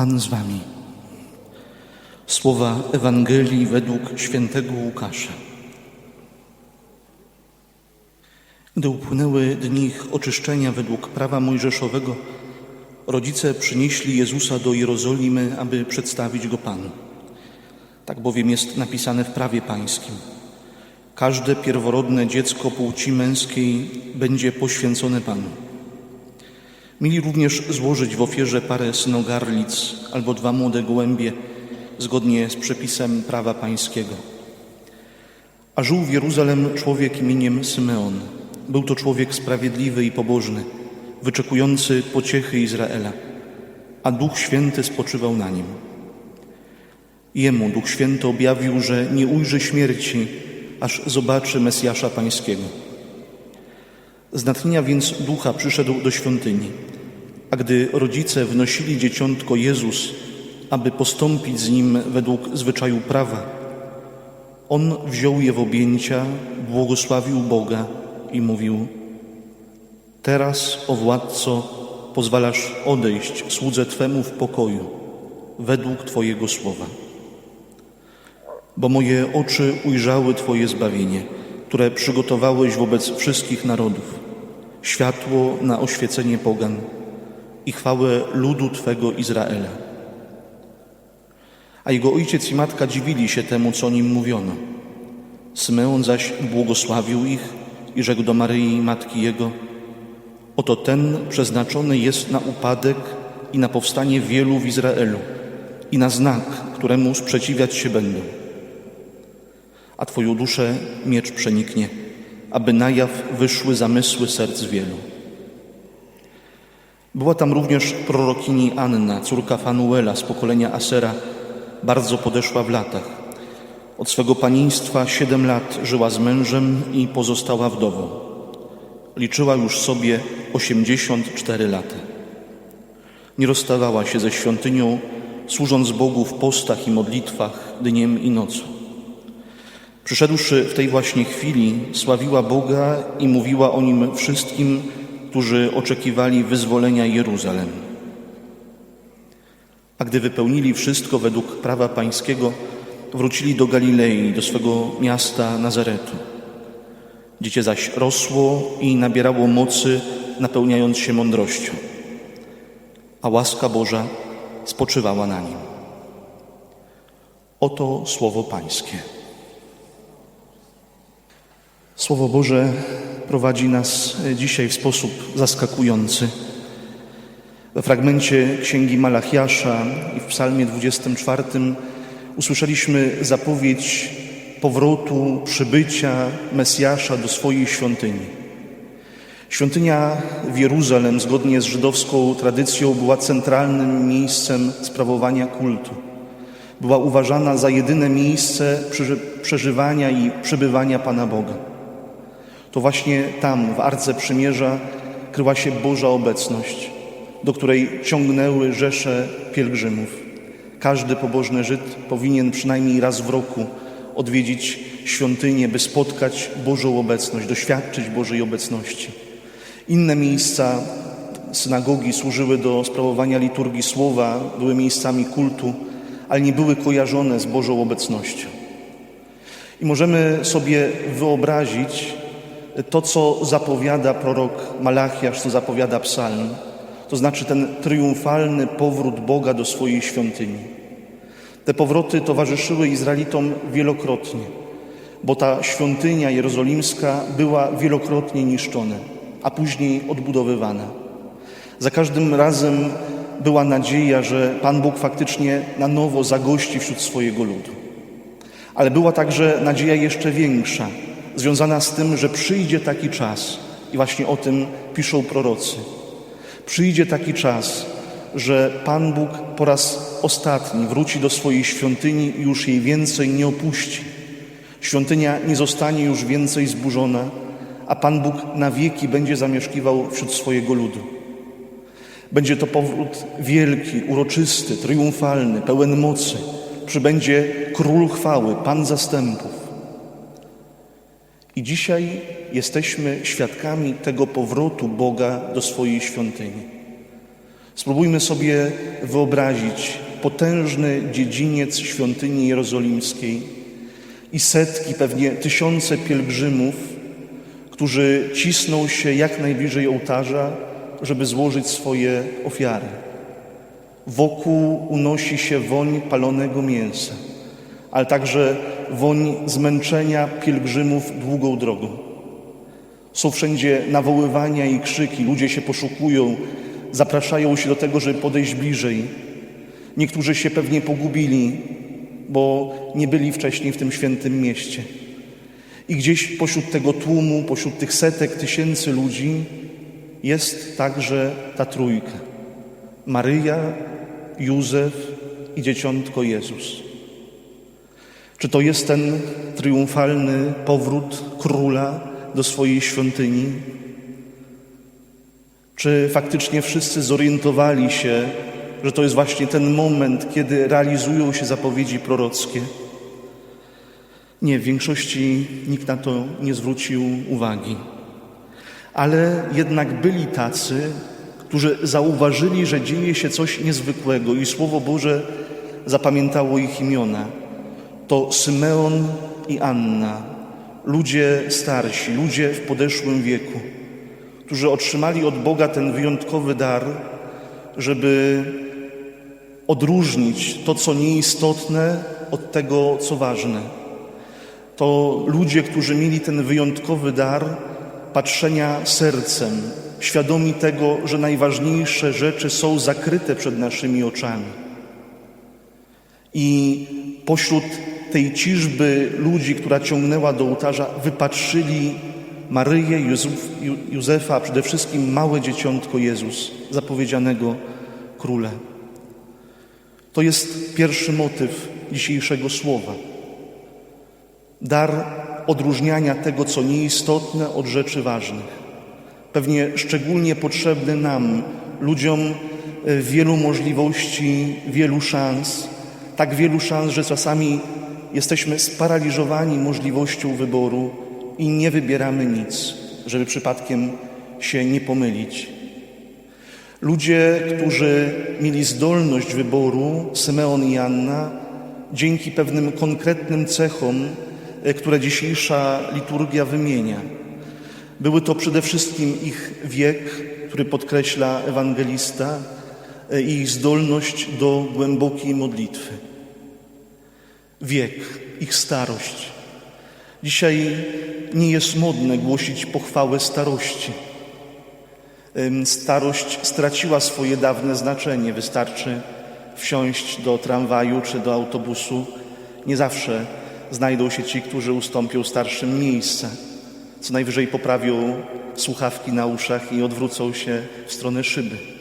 Pan z wami. Słowa Ewangelii według świętego Łukasza. Gdy upłynęły dni ich oczyszczenia według prawa mojżeszowego, rodzice przynieśli Jezusa do Jerozolimy, aby przedstawić go Panu. Tak bowiem jest napisane w prawie pańskim. Każde pierworodne dziecko płci męskiej będzie poświęcone Panu. Mieli również złożyć w ofierze parę synogarlic albo dwa młode gołębie, zgodnie z przepisem prawa pańskiego. A żył w Jeruzalem człowiek imieniem Symeon. Był to człowiek sprawiedliwy i pobożny, wyczekujący pociechy Izraela, a Duch Święty spoczywał na nim. Jemu Duch Święty objawił, że nie ujrzy śmierci, aż zobaczy Mesjasza Pańskiego. Z natchnienia więc Ducha przyszedł do świątyni, a gdy rodzice wnosili dzieciątko Jezus, aby postąpić z nim według zwyczaju prawa, on wziął je w objęcia, błogosławił Boga i mówił: Teraz, o władco, pozwalasz odejść słudze Twemu w pokoju, według Twojego słowa. Bo moje oczy ujrzały Twoje zbawienie, które przygotowałeś wobec wszystkich narodów, światło na oświecenie pogan i chwałę ludu Twego Izraela. A jego ojciec i matka dziwili się temu, co o nim mówiono. Symeon zaś błogosławił ich i rzekł do Maryi, matki jego: Oto ten przeznaczony jest na upadek i na powstanie wielu w Izraelu i na znak, któremu sprzeciwiać się będą. A Twoją duszę miecz przeniknie, aby na jaw wyszły zamysły serc wielu. Była tam również prorokini Anna, córka Fanuela z pokolenia Asera, bardzo podeszła w latach. Od swego panieństwa siedem lat żyła z mężem i pozostała wdową. Liczyła już sobie 84 lata. Nie rozstawała się ze świątynią, służąc Bogu w postach i modlitwach dniem i nocą. Przyszedłszy w tej właśnie chwili, sławiła Boga i mówiła o nim wszystkim, którzy oczekiwali wyzwolenia Jeruzalem. A gdy wypełnili wszystko według prawa pańskiego, wrócili do Galilei, do swego miasta Nazaretu. Dziecię zaś rosło i nabierało mocy, napełniając się mądrością, a łaska Boża spoczywała na nim. Oto słowo Pańskie. Słowo Boże prowadzi nas dzisiaj w sposób zaskakujący. We fragmencie Księgi Malachiasza i w Psalmie 24 usłyszeliśmy zapowiedź powrotu, przybycia Mesjasza do swojej świątyni. Świątynia w Jeruzalem, zgodnie z żydowską tradycją, była centralnym miejscem sprawowania kultu. Była uważana za jedyne miejsce przeżywania i przebywania Pana Boga. To właśnie tam, w Arce Przymierza, kryła się Boża obecność, do której ciągnęły rzesze pielgrzymów. Każdy pobożny Żyd powinien przynajmniej raz w roku odwiedzić świątynię, by spotkać Bożą obecność, doświadczyć Bożej obecności. Inne miejsca, synagogi służyły do sprawowania liturgii słowa, były miejscami kultu, ale nie były kojarzone z Bożą obecnością. I możemy sobie wyobrazić to, co zapowiada prorok Malachiasz, co zapowiada psalm, to znaczy ten triumfalny powrót Boga do swojej świątyni. Te powroty towarzyszyły Izraelitom wielokrotnie, bo ta świątynia jerozolimska była wielokrotnie niszczona, a później odbudowywana. Za każdym razem była nadzieja, że Pan Bóg faktycznie na nowo zagości wśród swojego ludu. Ale była także nadzieja jeszcze większa, związana z tym, że przyjdzie taki czas, i właśnie o tym piszą prorocy. Przyjdzie taki czas, że Pan Bóg po raz ostatni wróci do swojej świątyni i już jej więcej nie opuści. Świątynia nie zostanie już więcej zburzona, a Pan Bóg na wieki będzie zamieszkiwał wśród swojego ludu. Będzie to powrót wielki, uroczysty, triumfalny, pełen mocy. Przybędzie król chwały, Pan zastępów. I dzisiaj jesteśmy świadkami tego powrotu Boga do swojej świątyni. Spróbujmy sobie wyobrazić potężny dziedziniec świątyni jerozolimskiej i setki, pewnie tysiące pielgrzymów, którzy cisną się jak najbliżej ołtarza, żeby złożyć swoje ofiary. Wokół unosi się woń palonego mięsa, ale także woń zmęczenia pielgrzymów długą drogą. Są wszędzie nawoływania i krzyki, ludzie się poszukują, zapraszają się do tego, żeby podejść bliżej. Niektórzy się pewnie pogubili, bo nie byli wcześniej w tym świętym mieście. I gdzieś pośród tego tłumu, pośród tych setek tysięcy ludzi jest także ta trójka. Maryja, Józef i dzieciątko Jezus. Czy to jest ten triumfalny powrót króla do swojej świątyni? Czy faktycznie wszyscy zorientowali się, że to jest właśnie ten moment, kiedy realizują się zapowiedzi prorockie? Nie, w większości nikt na to nie zwrócił uwagi. Ale jednak byli tacy, którzy zauważyli, że dzieje się coś niezwykłego i Słowo Boże zapamiętało ich imiona. To Symeon i Anna, ludzie starsi, ludzie w podeszłym wieku, którzy otrzymali od Boga ten wyjątkowy dar, żeby odróżnić to, co nieistotne, od tego, co ważne. To ludzie, którzy mieli ten wyjątkowy dar patrzenia sercem, świadomi tego, że najważniejsze rzeczy są zakryte przed naszymi oczami. I pośród tej ciżby ludzi, która ciągnęła do ołtarza, wypatrzyli Maryję, Józef, Józefa, a przede wszystkim małe dzieciątko Jezus, zapowiedzianego króle. To jest pierwszy motyw dzisiejszego słowa. Dar odróżniania tego, co nieistotne, od rzeczy ważnych. Pewnie szczególnie potrzebny nam, ludziom, e, wielu możliwości, wielu szans, tak wielu szans, że czasami jesteśmy sparaliżowani możliwością wyboru i nie wybieramy nic, żeby przypadkiem się nie pomylić. Ludzie, którzy mieli zdolność wyboru, Symeon i Anna, dzięki pewnym konkretnym cechom, e, które dzisiejsza liturgia wymienia. Były to przede wszystkim ich wiek, który podkreśla ewangelista, e, i ich zdolność do głębokiej modlitwy. Wiek, ich starość. Dzisiaj nie jest modne głosić pochwałę starości. Starość straciła swoje dawne znaczenie. Wystarczy wsiąść do tramwaju czy do autobusu. Nie zawsze znajdą się ci, którzy ustąpią starszym miejsce. Co najwyżej poprawią słuchawki na uszach i odwrócą się w stronę szyby.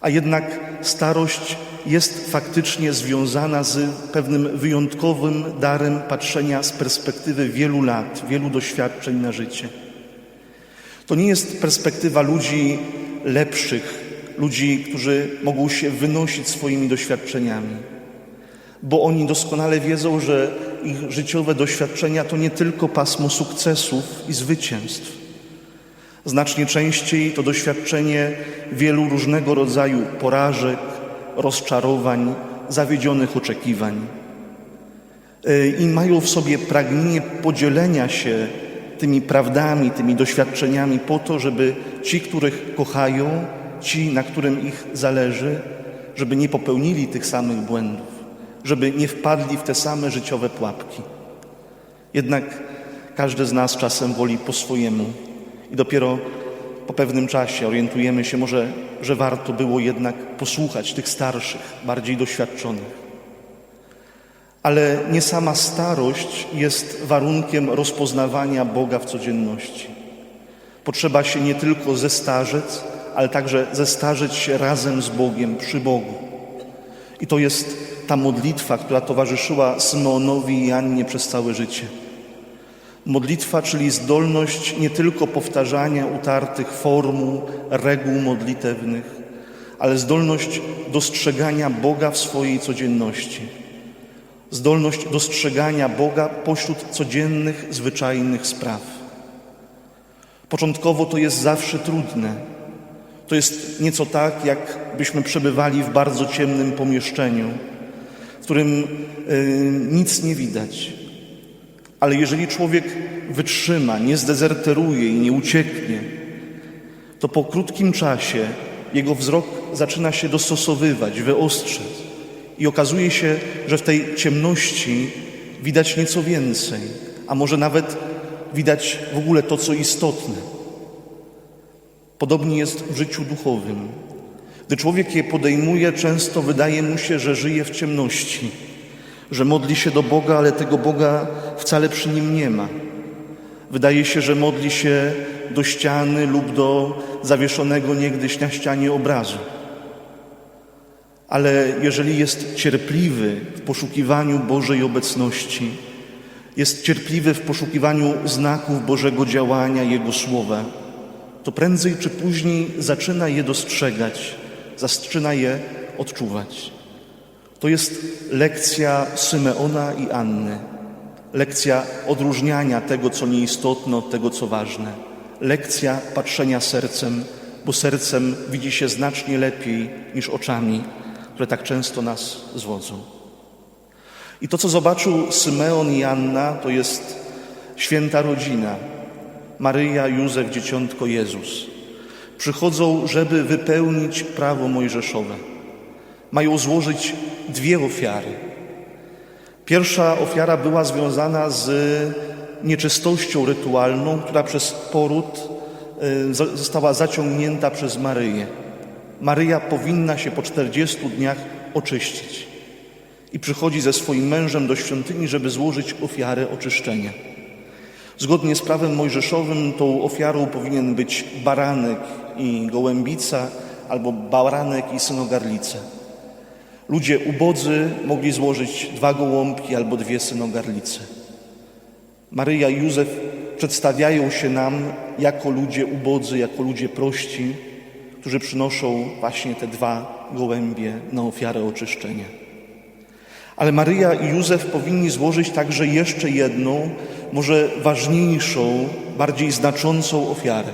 A jednak starość jest faktycznie związana z pewnym wyjątkowym darem patrzenia z perspektywy wielu lat, wielu doświadczeń na życie. To nie jest perspektywa ludzi lepszych, ludzi, którzy mogą się wynosić swoimi doświadczeniami, bo oni doskonale wiedzą, że ich życiowe doświadczenia to nie tylko pasmo sukcesów i zwycięstw. Znacznie częściej to doświadczenie wielu różnego rodzaju porażek, rozczarowań, zawiedzionych oczekiwań. I mają w sobie pragnienie podzielenia się tymi prawdami, tymi doświadczeniami po to, żeby ci, których kochają, ci, na którym ich zależy, żeby nie popełnili tych samych błędów, żeby nie wpadli w te same życiowe pułapki. Jednak każdy z nas czasem woli po swojemu i dopiero po pewnym czasie orientujemy się może, że warto było jednak posłuchać tych starszych, bardziej doświadczonych. Ale nie sama starość jest warunkiem rozpoznawania Boga w codzienności. Potrzeba się nie tylko zestarzec, ale także zestarzeć się razem z Bogiem, przy Bogu. I to jest ta modlitwa, która towarzyszyła Symeonowi i Annie przez całe życie. Modlitwa, czyli zdolność nie tylko powtarzania utartych formuł, reguł modlitewnych, ale zdolność dostrzegania Boga w swojej codzienności. Zdolność dostrzegania Boga pośród codziennych, zwyczajnych spraw. Początkowo to jest zawsze trudne. To jest nieco tak, jakbyśmy przebywali w bardzo ciemnym pomieszczeniu, w którym y, nic nie widać. Ale jeżeli człowiek wytrzyma, nie zdezerteruje i nie ucieknie, to po krótkim czasie jego wzrok zaczyna się dostosowywać, wyostrzeć. I okazuje się, że w tej ciemności widać nieco więcej, a może nawet widać w ogóle to, co istotne. Podobnie jest w życiu duchowym. Gdy człowiek je podejmuje, często wydaje mu się, że żyje w ciemności, że modli się do Boga, ale tego Boga wcale przy nim nie ma. Wydaje się, że modli się do ściany lub do zawieszonego niegdyś na ścianie obrazu. Ale jeżeli jest cierpliwy w poszukiwaniu Bożej obecności, jest cierpliwy w poszukiwaniu znaków Bożego działania, Jego słowa, to prędzej czy później zaczyna je dostrzegać, zaczyna je odczuwać. To jest lekcja Symeona i Anny, lekcja odróżniania tego, co nieistotne, od tego, co ważne, lekcja patrzenia sercem, bo sercem widzi się znacznie lepiej niż oczami, które tak często nas zwodzą. I to, co zobaczył Symeon i Anna, to jest święta rodzina, Maryja, Józef, Dzieciątko Jezus. Przychodzą, żeby wypełnić prawo mojżeszowe. Mają złożyć dwie ofiary. Pierwsza ofiara była związana z nieczystością rytualną, która przez poród y, została zaciągnięta przez Maryję. Maryja powinna się po 40 dniach oczyścić i przychodzi ze swoim mężem do świątyni, żeby złożyć ofiarę oczyszczenia. Zgodnie z prawem mojżeszowym tą ofiarą powinien być baranek i gołębica albo baranek i synogarlice. Ludzie ubodzy mogli złożyć dwa gołąbki albo dwie synogarlice. Maryja i Józef przedstawiają się nam jako ludzie ubodzy, jako ludzie prości, którzy przynoszą właśnie te dwa gołębie na ofiarę oczyszczenia. Ale Maryja i Józef powinni złożyć także jeszcze jedną, może ważniejszą, bardziej znaczącą ofiarę.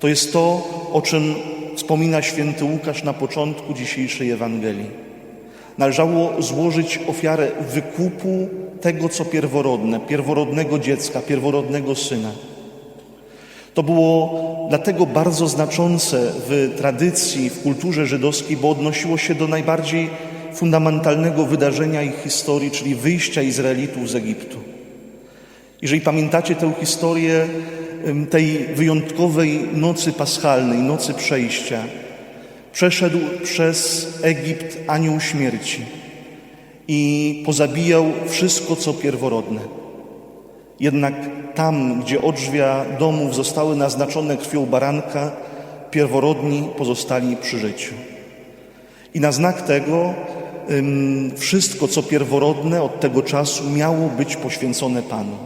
To jest to, o czym wspomina święty Łukasz na początku dzisiejszej Ewangelii. Należało złożyć ofiarę wykupu tego, co pierworodne, pierworodnego dziecka, pierworodnego syna. To było dlatego bardzo znaczące w tradycji, w kulturze żydowskiej, bo odnosiło się do najbardziej fundamentalnego wydarzenia ich historii, czyli wyjścia Izraelitów z Egiptu. Jeżeli pamiętacie tę historię tej wyjątkowej nocy paschalnej, nocy przejścia, przeszedł przez Egipt anioł śmierci i pozabijał wszystko, co pierworodne. Jednak tam, gdzie odrzwia domów zostały naznaczone krwią baranka, pierworodni pozostali przy życiu. I na znak tego wszystko, co pierworodne od tego czasu miało być poświęcone Panu.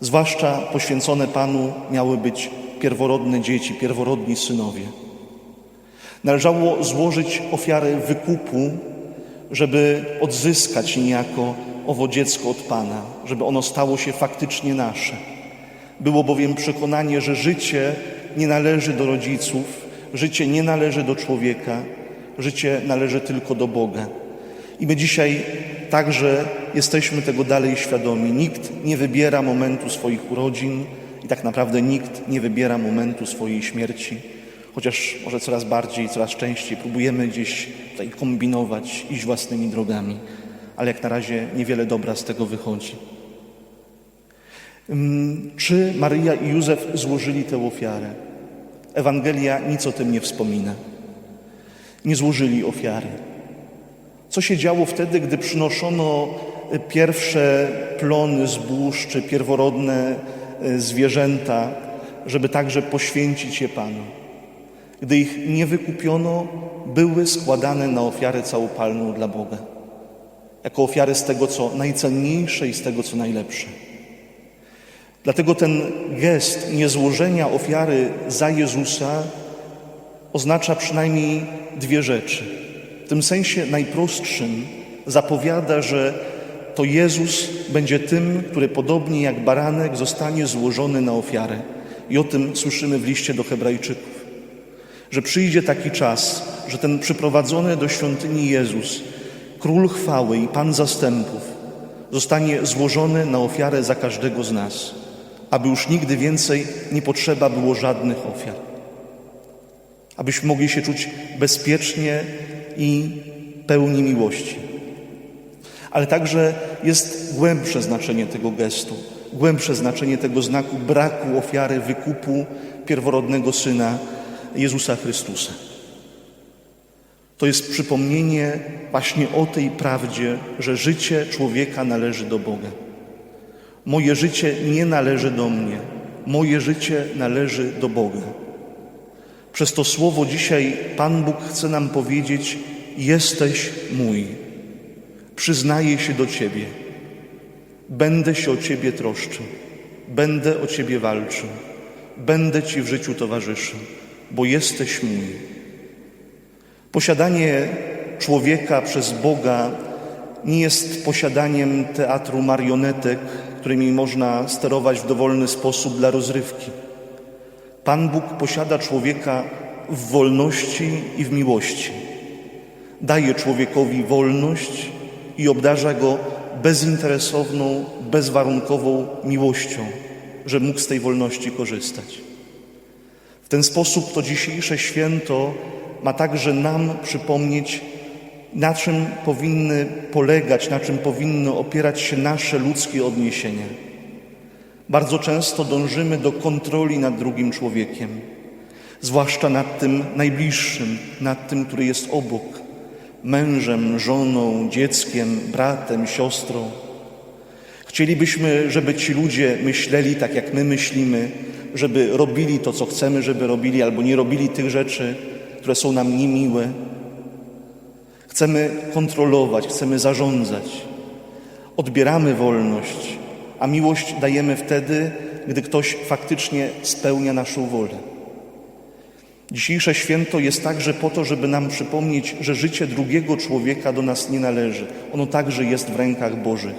Zwłaszcza poświęcone Panu miały być pierworodne dzieci, pierworodni synowie. Należało złożyć ofiarę wykupu, żeby odzyskać niejako owo dziecko od Pana, żeby ono stało się faktycznie nasze. Było bowiem przekonanie, że życie nie należy do rodziców, życie nie należy do człowieka, życie należy tylko do Boga. I my dzisiaj także jesteśmy tego dalej świadomi. Nikt nie wybiera momentu swoich urodzin i tak naprawdę nikt nie wybiera momentu swojej śmierci. Chociaż może coraz bardziej, coraz częściej próbujemy gdzieś tutaj kombinować, iść własnymi drogami, ale jak na razie niewiele dobra z tego wychodzi. Czy Maryja i Józef złożyli tę ofiarę? Ewangelia nic o tym nie wspomina. Nie złożyli ofiary. Co się działo wtedy, gdy przynoszono pierwsze plony zbóż czy pierworodne e, zwierzęta, żeby także poświęcić je Panu? Gdy ich nie wykupiono, były składane na ofiarę całopalną dla Boga, jako ofiary z tego, co najcenniejsze i z tego, co najlepsze. Dlatego ten gest niezłożenia ofiary za Jezusa oznacza przynajmniej dwie rzeczy. W tym sensie najprostszym zapowiada, że to Jezus będzie tym, który podobnie jak baranek zostanie złożony na ofiarę. I o tym słyszymy w liście do Hebrajczyków. Że przyjdzie taki czas, że ten przyprowadzony do świątyni Jezus, Król chwały i Pan zastępów, zostanie złożony na ofiarę za każdego z nas, aby już nigdy więcej nie potrzeba było żadnych ofiar. Abyśmy mogli się czuć bezpiecznie i pełni miłości. Ale także jest głębsze znaczenie tego gestu, głębsze znaczenie tego znaku braku ofiary, wykupu pierworodnego Syna Jezusa Chrystusa. To jest przypomnienie właśnie o tej prawdzie, że życie człowieka należy do Boga. Moje życie nie należy do mnie, moje życie należy do Boga. Przez to słowo dzisiaj Pan Bóg chce nam powiedzieć: Jesteś mój, przyznaję się do Ciebie, będę się o Ciebie troszczył, będę o Ciebie walczył, będę Ci w życiu towarzyszył, bo jesteś mój. Posiadanie człowieka przez Boga nie jest posiadaniem teatru marionetek, którymi można sterować w dowolny sposób dla rozrywki. Pan Bóg posiada człowieka w wolności i w miłości. Daje człowiekowi wolność i obdarza go bezinteresowną, bezwarunkową miłością, że mógł z tej wolności korzystać. W ten sposób to dzisiejsze święto ma także nam przypomnieć, na czym powinny polegać, na czym powinny opierać się nasze ludzkie odniesienia. Bardzo często dążymy do kontroli nad drugim człowiekiem, zwłaszcza nad tym najbliższym, nad tym, który jest obok mężem, żoną, dzieckiem, bratem, siostrą. Chcielibyśmy, żeby ci ludzie myśleli tak, jak my myślimy, żeby robili to, co chcemy, żeby robili, albo nie robili tych rzeczy, które są nam niemiłe. Chcemy kontrolować, chcemy zarządzać. Odbieramy wolność, a miłość dajemy wtedy, gdy ktoś faktycznie spełnia naszą wolę. Dzisiejsze święto jest także po to, żeby nam przypomnieć, że życie drugiego człowieka do nas nie należy. Ono także jest w rękach Bożych.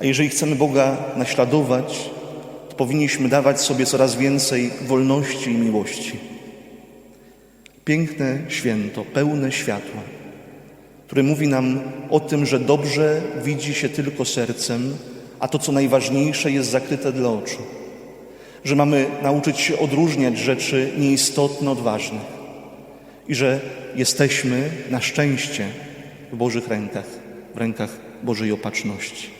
A jeżeli chcemy Boga naśladować, powinniśmy dawać sobie coraz więcej wolności i miłości. Piękne święto, pełne światła, które mówi nam o tym, że dobrze widzi się tylko sercem, a to, co najważniejsze, jest zakryte dla oczu. Że mamy nauczyć się odróżniać rzeczy nieistotne od ważnych i że jesteśmy na szczęście w Bożych rękach, w rękach Bożej opatrzności.